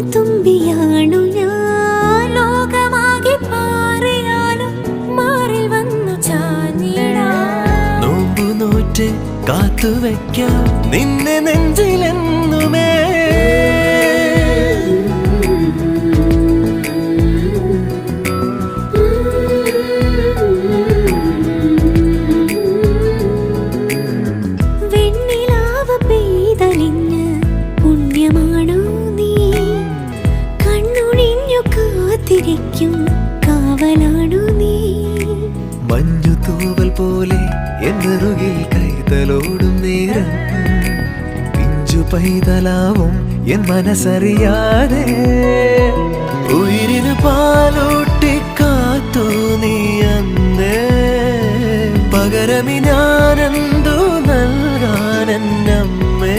തുമ്പിയാണു ഞാൻ. ലോകമാകെ പാറിയാലും മാറിൽ വന്നു ചാഞ്ഞിടാം. നോമ്പു നോറ്റ് കാത്തുവെക്കാം. നിന്നെ നെഞ്ചിലെന്നുമേ കാത്തിരിക്കും കാവലാണു നീ. മഞ്ഞു തൂവൽ പോലെ എന്നറുകിൽ കൈതലോടും നേരം. പിഞ്ചു പൈതലാവും എൻ മനസ്സറിയാതെ. ഉയിരിന് പാലൂട്ടി കാത്തു നീ അന്ന്. പകരമിനാനന്ദോ